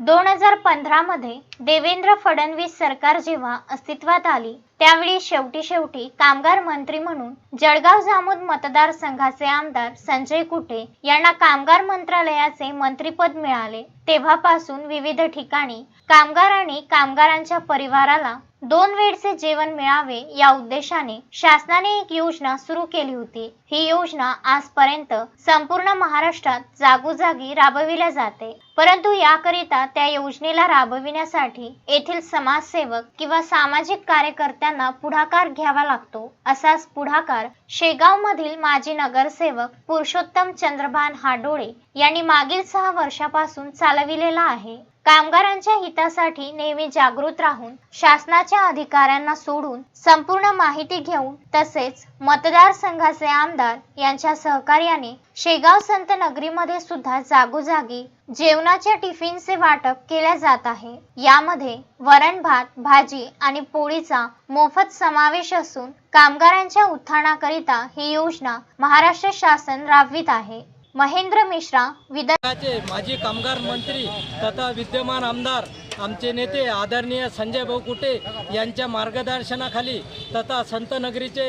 दोन हजार पंधरामध्ये देवेंद्र फडणवीस सरकार जेव्हा अस्तित्वात आली त्यावेळी शेवटी शेवटी कामगार मंत्री म्हणून जळगाव जामोद मतदारसंघाचे आमदार संजय कुटे यांना कामगार मंत्रालयाचे मंत्रीपद मिळाले. तेव्हापासून विविध ठिकाणी कामगार आणि कामगारांच्या परिवाराला दोन वेळचे जेवण मिळावे या उद्देशाने शासनाने एक योजना सुरू केली होती. ही योजना आजपर्यंत संपूर्ण महाराष्ट्रात जागोजागी राबविल्या जाते. परंतु याकरिता त्या योजनेला राबविण्यासाठी येथील समाजसेवक किंवा सामाजिक कार्यकर्त्यांना पुढाकार घ्यावा लागतो असाच पुढाकार शेगाव मधील माजी नगरसेवक पुरुषोत्तम चंद्रभान हाडोळे यांनी मागील सहा वर्षापासून चालविलेला आहे. कामगारांच्या हितासाठी नेहमी जागृत राहून शासनाच्या अधिकाऱ्यांना सोडून संपूर्ण माहिती घेऊन तसेच मतदारसंघाचे आमदार यांच्या सहकार्याने शेगाव संत नगरीमध्ये सुद्धा जागोजागी जेवणाच्या टिफिनचे वाटप केल्या जात आहे. यामध्ये वरण भात भाजी आणि पोळीचा मोफत समावेश असून कामगारांच्या उत्थानाकरिता ही योजना महाराष्ट्र शासन राबवित आहे. महेंद्र मिश्रा विदर्भ माजी कामगार मंत्री तथा विद्यमान आमदार आमचे नेते आदरणीय संजय भाऊ कुटे यांच्या मार्गदर्शनाखाली तथा संतनगरीचे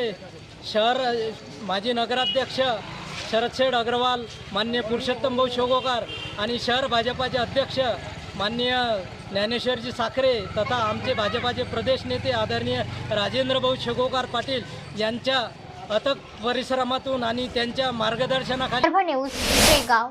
शहर माजी नगराध्यक्ष शरदशेठ अग्रवाल मान्य पुरुषोत्तम भाऊ शोगोकार आणि शहर भाजपाचे अध्यक्ष माननीय ज्ञानेश्वरजी साखरे तथा आमचे भाजपाचे प्रदेश नेते आदरणीय राजेंद्र भाऊ शेगोकार पाटील यांच्या अथक परिश्रमातून आणि त्यांच्या मार्गदर्शनाखाली न्यूज शेगाव